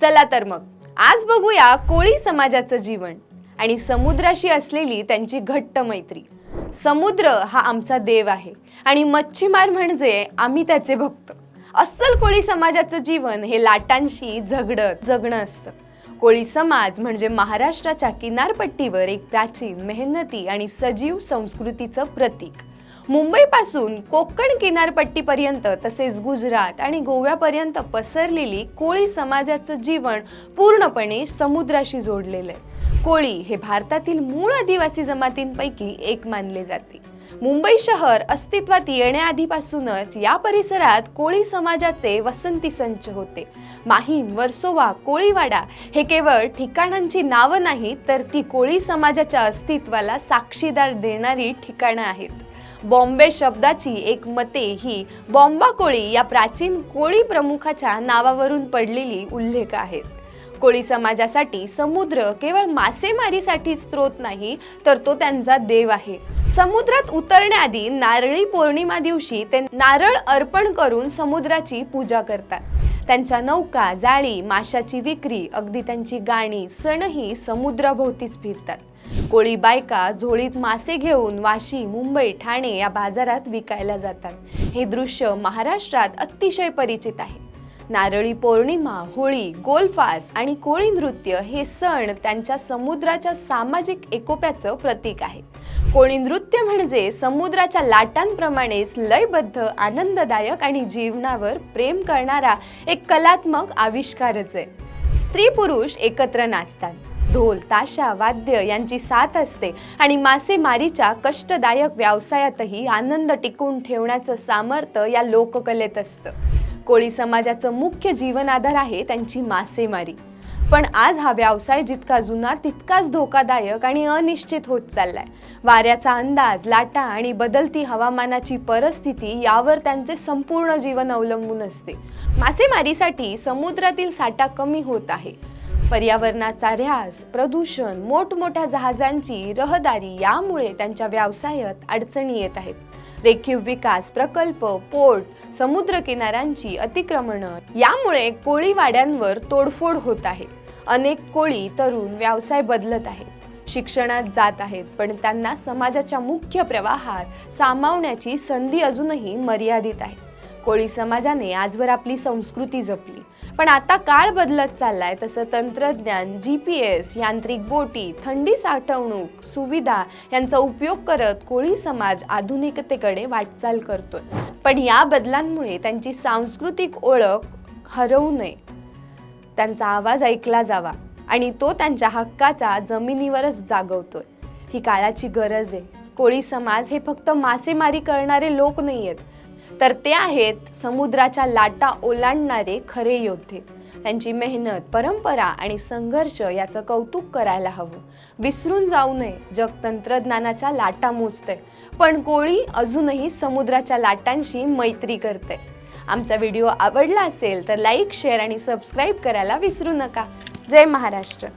चला तर मग. आज बघूया कोळी समाजाचं जीवन आणि समुद्राशी असलेली त्यांची घट्ट मैत्री. समुद्र हा आमचा देव आहे आणि मच्छीमार म्हणजे आम्ही त्याचे भक्त. अस्सल कोळी समाजाचं जीवन हे लाटांशी झगडत जगणं असतं. कोळी समाज म्हणजे महाराष्ट्राच्या किनारपट्टीवर एक प्राचीन मेहनती आणि सजीव संस्कृतीचं प्रतीक. मुंबईपासून कोकण किनारपट्टीपर्यंत तसेच गुजरात आणि गोव्यापर्यंत पसरलेली कोळी समाजाचं जीवन पूर्णपणे समुद्राशी जोडलेलं आहे. कोळी हे भारतातील मूळ आदिवासी जमातींपैकी एक मानले जाते. मुंबई शहर अस्तित्वात येण्याआधीपासूनच या परिसरात कोळी समाजाचे वसंती संच होते. माहीम वर्सोवा कोळीवाडा हे केवळ ठिकाणांची नावं नाहीत तर ती कोळी समाजाच्या अस्तित्वाला साक्षीदार देणारी ठिकाणं आहेत. बॉम्बे शब्दाची एक मते ही बॉम्बा कोळी या प्राचीन कोळी प्रमुखाच्या नावावरून पडलेली उल्लेख आहेत. कोळी समाजासाठी समुद्र केवळ मासेमारीसाठी स्रोत नाही तर तो त्यांचा देव आहे. समुद्रात उतरण्याआधी नारळी पौर्णिमा दिवशी ते नारळ अर्पण करून समुद्राची पूजा करतात. त्यांच्या नौका जाळी माशाची विक्री अगदी त्यांची गाणी सणही समुद्राभोवतीच फिरतात. कोळी बायका झोळीत मासे घेऊन वाशी मुंबई ठाणे या बाजारात विकायला जातात. हे दृश्य महाराष्ट्रात अतिशय परिचित आहे. नारळी पौर्णिमा होळी गोलफास आणि कोळी नृत्य हे सण त्यांच्या समुद्राच्या सामाजिक एकोप्याचं प्रतीक आहे. कोळी नृत्य म्हणजे समुद्राच्या लाटांप्रमाणेच लयबद्ध आनंददायक आणि जीवनावर प्रेम करणारा एक कलात्मक आविष्कारच आहे. स्त्री पुरुष एकत्र नाचतात. ढोल ताशा वाद्य यांची साथ असते आणि मासेमारीच्या कष्टदायक व्यवसायातही आनंद टिकून ठेवण्याचं सामर्थ्य या लोककलेत असतं. कोळी समाजाचं मुख्य जीवनाधार आहे त्यांची मासेमारी. पण आज हा व्यवसाय जितका जुना तितकाच धोकादायक आणि अनिश्चित होत चाललाय. वाऱ्याचा अंदाज लाटा आणि बदलती हवामानाची परिस्थिती यावर त्यांचे संपूर्ण जीवन अवलंबून असते. मासेमारीसाठी समुद्रातील साठा कमी होत आहे. पर्यावरणाचा ऱ्हास प्रदूषण मोठमोठ्या जहाजांची रहदारी यामुळे त्यांच्या व्यवसायात अडचणी येत आहेत. रेखीव विकास प्रकल्प पोर्ट समुद्र किनाऱ्यांची अतिक्रमणं यामुळे कोळीवाड्यांवर तोडफोड होत आहे. अनेक कोळी तरुण व्यवसाय बदलत आहेत. शिक्षणात जात आहेत पण त्यांना समाजाच्या मुख्य प्रवाहात सामावण्याची संधी अजूनही मर्यादित आहे. कोळी समाजाने आजवर आपली संस्कृती जपली. पण आता काळ बदलत चाललाय तसं तंत्रज्ञान जी पी एस यांत्रिक बोटी थंडी साठवणूक सुविधा यांचा उपयोग करत कोळी समाज आधुनिकतेकडे वाटचाल करतोय. पण या बदलांमुळे त्यांची सांस्कृतिक ओळख हरवू नये. त्यांचा आवाज ऐकला जावा आणि तो त्यांच्या हक्काचा जमिनीवरच जागवतोय. ही काळाची गरज आहे. कोळी समाज हे फक्त मासेमारी करणारे लोक नाही आहेत तर ते आहेत समुद्राच्या लाटा ओलांडणारे खरे योद्धे. त्यांची मेहनत परंपरा आणि संघर्ष याचं कौतुक करायला हवं. विसरून जाऊ नये. जग तंत्रज्ञानाच्या लाटा मोजते पण कोळी अजूनही समुद्राच्या लाटांशी मैत्री करते आमचा व्हिडिओ आवडला असेल तर लाईक शेअर आणि सबस्क्राईब करायला विसरू नका. जय महाराष्ट्र.